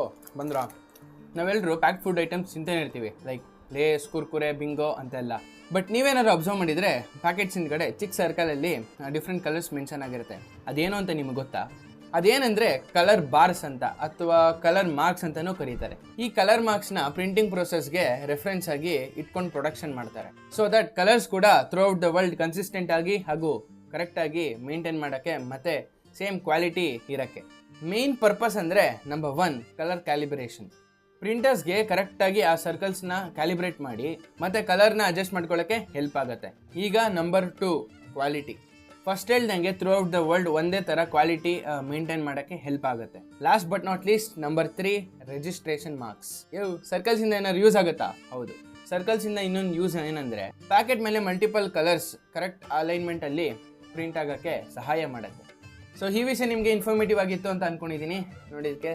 ಓ, ಬಂದ್ರಾ? ನಾವೆಲ್ಲರೂ pack food items ತಿಂತಾನೆ ಇರ್ತೀವಿ. ಲೈಕ್ ಲೇಸ್, ಕುರ್ಕುರೆ ಬಿಂಗೋ ಅಂತೆಲ್ಲ. ಬಟ್ ನೀವೇನಾದ್ರು ಅಬ್ಸರ್ವ್ ಮಾಡಿದರೆ ಪ್ಯಾಕೆಟ್ಸ್ ಹಿಂದ್ಗಡೆ ಚಿಕ್ಕ ಸರ್ಕಲಲ್ಲಿ ಡಿಫ್ರೆಂಟ್ ಕಲರ್ಸ್ ಮೆನ್ಷನ್ ಆಗಿರುತ್ತೆ. ಅದೇನು ಅಂತ ನಿಮಗೆ ಗೊತ್ತಾ? ಅದೇನಂದ್ರೆ ಕಲರ್ ಬಾರ್ಸ್ ಅಂತ ಅಥವಾ ಕಲರ್ ಮಾರ್ಕ್ಸ್ ಅಂತಲೂ ಕರೀತಾರೆ. ಈ ಕಲರ್ ಮಾರ್ಕ್ಸ್ನ ಪ್ರಿಂಟಿಂಗ್ ಪ್ರೊಸೆಸ್ಗೆ ರೆಫರೆನ್ಸ್ ಆಗಿ ಇಟ್ಕೊಂಡು ಪ್ರೊಡಕ್ಷನ್ ಮಾಡ್ತಾರೆ. ಸೊ ದಟ್ ಕಲರ್ಸ್ ಕೂಡ throughout the world consistent ಆಗಿ ಹಾಗೂ ಕರೆಕ್ಟಾಗಿ ಮೇಂಟೈನ್ ಮಾಡೋಕ್ಕೆ ಮತ್ತೆ ಸೇಮ್ ಕ್ವಾಲಿಟಿ ಇರೋಕ್ಕೆ. ಮೇನ್ ಪರ್ಪಸ್ ಅಂದರೆ ನಂಬರ್ ಒನ್ ಕಲರ್ ಕ್ಯಾಲಿಬ್ರೇಷನ್ ಪ್ರಿಂಟರ್ಸ್ಗೆ ಕರೆಕ್ಟಾಗಿ ಆ ಸರ್ಕಲ್ಸ್ನ ಕ್ಯಾಲಿಬ್ರೇಟ್ ಮಾಡಿ, ಮತ್ತು ಕಲರ್ನ ಅಡ್ಜಸ್ಟ್ ಮಾಡ್ಕೊಳ್ಳೋಕ್ಕೆ ಹೆಲ್ಪ್ ಆಗುತ್ತೆ. ಈಗ ನಂಬರ್ ಟು ಕ್ವಾಲಿಟಿ ಫಸ್ಟ್ ಹೇಳ್ದಂಗೆ ಥ್ರೂ ಔಟ್ ದ ವರ್ಲ್ಡ್ ಒಂದೇ ಥರ ಕ್ವಾಲಿಟಿ ಮೇಂಟೈನ್ ಮಾಡೋಕ್ಕೆ ಹೆಲ್ಪ್ ಆಗುತ್ತೆ. Last but not least number three registration marks ಇವು ಸರ್ಕಲ್ಸಿಂದ ಏನಾದ್ರು ಯೂಸ್ ಆಗುತ್ತಾ? ಹೌದು. ಸರ್ಕಲ್ಸಿಂದ ಇನ್ನೊಂದು ಯೂಸ್ ಏನಂದರೆ ಪ್ಯಾಕೆಟ್ ಮೇಲೆ ಮಲ್ಟಿಪಲ್ ಕಲರ್ಸ್ ಕರೆಕ್ಟ್ ಅಲೈನ್ಮೆಂಟಲ್ಲಿ ಪ್ರಿಂಟ್ ಆಗೋಕ್ಕೆ ಸಹಾಯ ಮಾಡುತ್ತೆ. ಸೊ ಈ ವಿಷಯ ನಿಮಗೆ ಇನ್ಫಾರ್ಮೇಟಿವ್ ಆಗಿತ್ತು ಅಂತ ಅಂದ್ಕೊಂಡಿದ್ದೀನಿ ನೋಡಿದ್ದಕ್ಕೆ